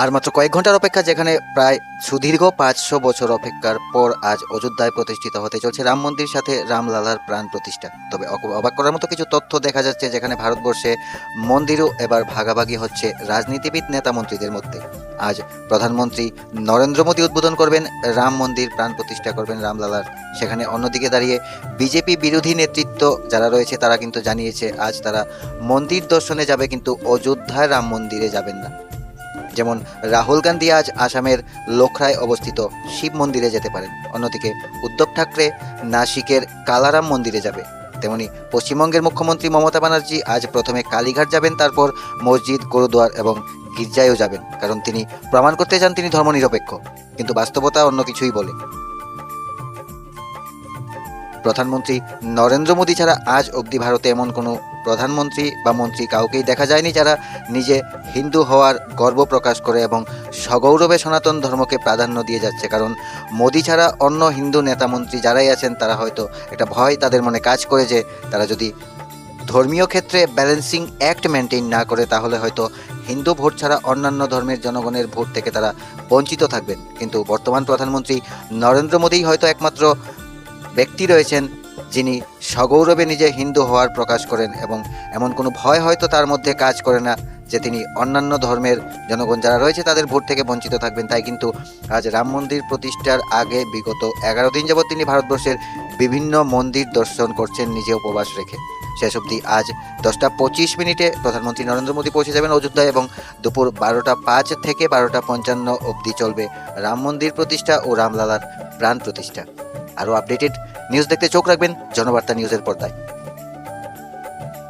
আর মাত্র কয়েক ঘণ্টার অপেক্ষা যেখানে প্রায় সুদীর্ঘ পাঁচশো বছর অপেক্ষার পর আজ অযোধ্যায় প্রতিষ্ঠিত হতে চলছে রাম মন্দির সাথে রামলালার প্রাণ প্রতিষ্ঠা। তবে অবাক করার মতো কিছু তথ্য দেখা যাচ্ছে যেখানে ভারতবর্ষে মন্দিরও এবার ভাগাভাগি হচ্ছে রাজনীতিবিদ নেতা মন্ত্রীদের মধ্যে। আজ প্রধানমন্ত্রী নরেন্দ্র মোদী উদ্বোধন করবেন রাম মন্দির প্রাণ প্রতিষ্ঠা করবেন রামলালার। সেখানে অন্যদিকে দাঁড়িয়ে বিজেপি বিরোধী নেতৃত্ব যারা রয়েছে তারা কিন্তু জানিয়েছে আজ তারা মন্দির দর্শনে যাবে কিন্তু অযোধ্যায় রাম মন্দিরে যাবেন না। যেমন রাহুল গান্ধী আজ আসামের লোখরায় অবস্থিত শিব মন্দিরে যেতে পারেন। অন্যদিকে উদ্ধব ঠাকরে নাসিকের কালারাম মন্দিরে যাবে। তেমনি পশ্চিমবঙ্গের মুখ্যমন্ত্রী মমতা ব্যানার্জি আজ প্রথমে কালীঘাট যাবেন, তারপর মসজিদ, গুরুদুয়ার এবং গির্জায়ও যাবেন। কারণ তিনি প্রমাণ করতে চান তিনি ধর্মনিরপেক্ষ। কিন্তু বাস্তবতা অন্য কিছুই বলে। প্রধানমন্ত্রী নরেন্দ্র মোদী ছাড়া আজ অবধি ভারতে এমন কোনো প্রধানমন্ত্রী বা মন্ত্রী কাউকেই দেখা যায়নি যারা নিজে হিন্দু হওয়ার গর্ব প্রকাশ করে এবং সগৌরবে সনাতন ধর্মকে প্রাধান্য দিয়ে যাচ্ছে। কারণ মোদী ছাড়া অন্য হিন্দু নেতা মন্ত্রী যারাই আছেন, তারা হয়তো একটা ভয় তাদের মনে কাজ করে যে তারা যদি ধর্মীয় ক্ষেত্রে ব্যালেন্সিং অ্যাক্ট মেনটেন না করে, তাহলে হয়তো হিন্দু ভোট ছাড়া অন্যান্য ধর্মের জনগণের ভোট থেকে তারা বঞ্চিত থাকবেন। কিন্তু বর্তমান প্রধানমন্ত্রী নরেন্দ্র মোদীই হয়তো একমাত্র ব্যক্তি রয়েছেন যিনি সগৌরবে নিজে হিন্দু হওয়ার প্রকাশ করেন এবং এমন কোনো ভয় হয়তো তার মধ্যে কাজ করে না যে তিনি অন্যান্য ধর্মের জনগণ যারা রয়েছে তাদের ভোট থেকে বঞ্চিত থাকবেন। তাই কিন্তু আজ রাম মন্দির প্রতিষ্ঠার আগে বিগত এগারো দিন যাবৎ তিনি ভারতবর্ষের বিভিন্ন মন্দির দর্শন করছেন নিজে উপবাস রেখে। শেষ অবধি আজ দশটা পঁচিশ মিনিটে প্রধানমন্ত্রী নরেন্দ্র মোদী পৌঁছে যাবেন অযোধ্যায় এবং দুপুর বারোটা পাঁচ থেকে বারোটা পঞ্চান্ন অবধি চলবে রাম মন্দির প্রতিষ্ঠা ও রামলালার প্রাণ প্রতিষ্ঠা। আরও আপডেটেড নিউজ দেখতে চোখ রাখবেন জনবার্তা নিউজের পর্দায়।